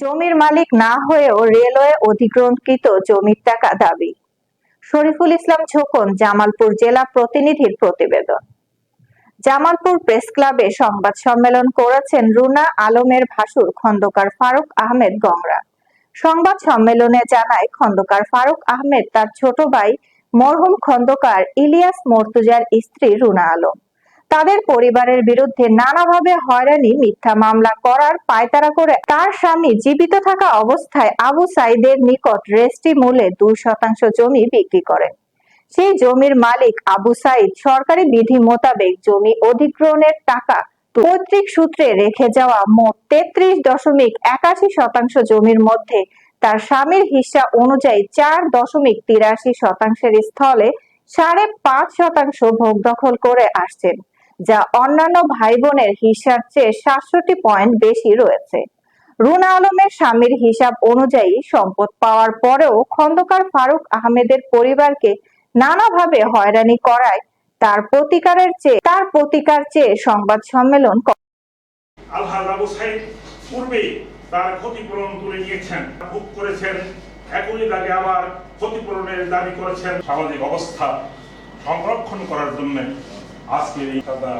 জমির মালিক না হয়েও রেলওয়ে অধিগ্রহণকৃত জমির টাকা দাবি। শরীফুল ইসলাম ঝোকন, জামালপুর জেলা প্রতিনিধির প্রতিবেদন। জামালপুর প্রেস ক্লাবে সংবাদ সম্মেলন করেছেন রুনা আলমের ভাসুর খন্দকার ফারুক আহমেদ গংরা। সংবাদ সম্মেলনে জানায় খন্দকার ফারুক আহমেদ তার ছোট ভাই মরহুম খন্দকার ইলিয়াস মর্তুজার স্ত্রী রুনা আলম। তাদের পরিবারের বিরুদ্ধে নানাভাবে হয়রানি, মিথ্যা মামলা করার পায়তারা করে তার স্বামী জীবিত থাকা অবস্থায় আবু সাইদের নিকট রেস্টি মূলে দুই শতাংশ জমি বিক্রি করেন। সেই জমির মালিক আবু সাইদ সরকারি বিধি মোতাবেক জমি অধিগ্রহণের টাকা পৈতৃক সূত্রে রেখে যাওয়া মোট তেত্রিশ দশমিক একাশি শতাংশ জমির মধ্যে তার স্বামীর হিসা অনুযায়ী চার দশমিক তিরাশি শতাংশের স্থলে সাড়ে পাঁচ শতাংশ ভোগ দখল করে আসছেন। যা অন্যান্য ভাই বোনের হিসাব চেয়ে সাতষট্টি পয়েন্ট বেশি রয়েছে রুনা আলমের স্বামীর হিসাব অনুযায়ী সম্পদ পাওয়ার পরেও খন্দকার ফারুক আহমেদের পরিবারকে নানাভাবে হয়রানি করায় তার প্রতিকারের চেয়ে তার প্রতিকার চেয়ে সংবাদ সম্মেলন। আলহাজ তার ক্ষতিপূরণ তুলে নিয়েছেন করেছেন আবার ক্ষতিপূরণের দাবি করেছেন অবস্থা সংরক্ষণ করার জন্য আজকের এই সাদা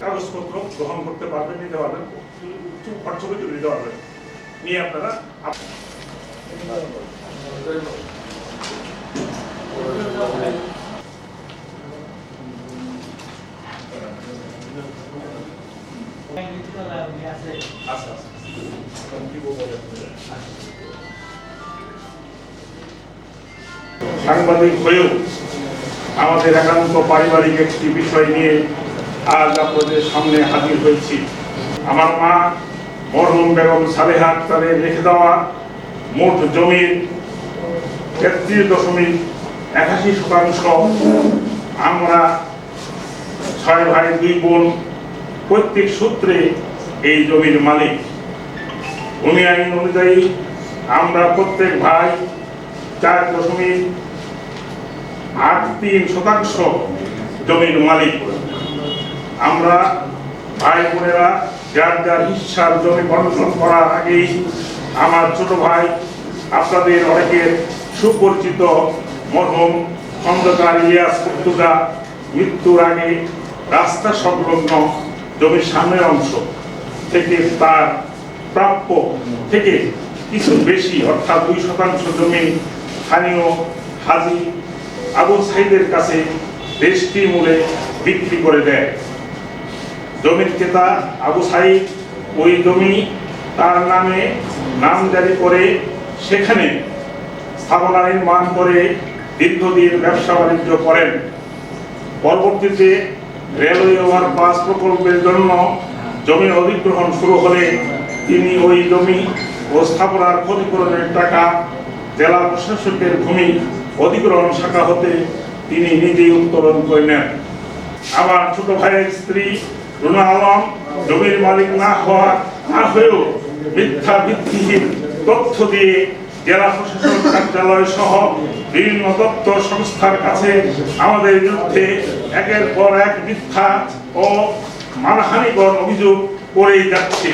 কাগজপত্র গ্রহণ করতে পারবেন নিতে পারবেন করে তুলে পারবেন। নিয়ে আপনারা সাংবাদিক হয়েও আমাদের একান্ত পারিবারিক একটি বিষয় নিয়ে আজ আপনাদের সামনে হাজির হয়েছি। আমার মা, মরহুম বেগম সালেহা আক্তারের রেখে দেওয়া মোট জমির তেত্রিশ দশমিক একাশি শতাংশ আমরা ছয় ভাই দুই বোন প্রত্যেক সূত্রে এই জমির মালিক। ভূমি আইন অনুযায়ী আমরা প্রত্যেক ভাই চার দশমিক আট তিন শতাংশ জমির মালিক। আমরা ভাই বোনেরা, যার যার হিসার জমি বন্টন করার আগেই আমার ছোট ভাই, আপনাদের অনেকের সুপরিচিত মরহুম খন্দকার ইলিয়াস মুর্তুজা মৃত্যুর আগে রাস্তা সংলগ্ন জমির সামনের অংশ থেকে তার প্রাপ্য থেকে কিছু বেশি, অর্থাৎ দুই শতাংশ জমি স্থানীয় হাজি আবু সাইদের কাছে দেশটি মূলে বিক্রি করে দেয়। জমির ক্রেতা আবু সাইদ ওই জমি তার নামে নাম জারি করে সেখানে স্থাপনা নির্মাণ করে দীর্ঘদিন ব্যবসা বাণিজ্য করেন। পরবর্তীতে রেলওয়ে ওভারপাস প্রকল্পের জন্য জমি অধিগ্রহণ শুরু হলে তিনি ওই জমি ও স্থাপনার ক্ষতিপূরণের টাকা জেলা প্রশাসকের ভূমি অধিগ্রহণ শাখা হতে তিনি নিজেই উত্তোলন করে নেন আমার ছোট ভাইয়ের স্ত্রী রুনা আলম জমির মালিক না হওয়া না হয়েও মিথ্যা ভিত্তিহীন তথ্য দিয়ে জেলা প্রশাসন, কার্যালয় সহ বিভিন্ন দপ্তর সংস্থার কাছে আমাদের বিরুদ্ধে একের পর এক মিথ্যা ও মানহানিকর অভিযোগ করেই যাচ্ছে।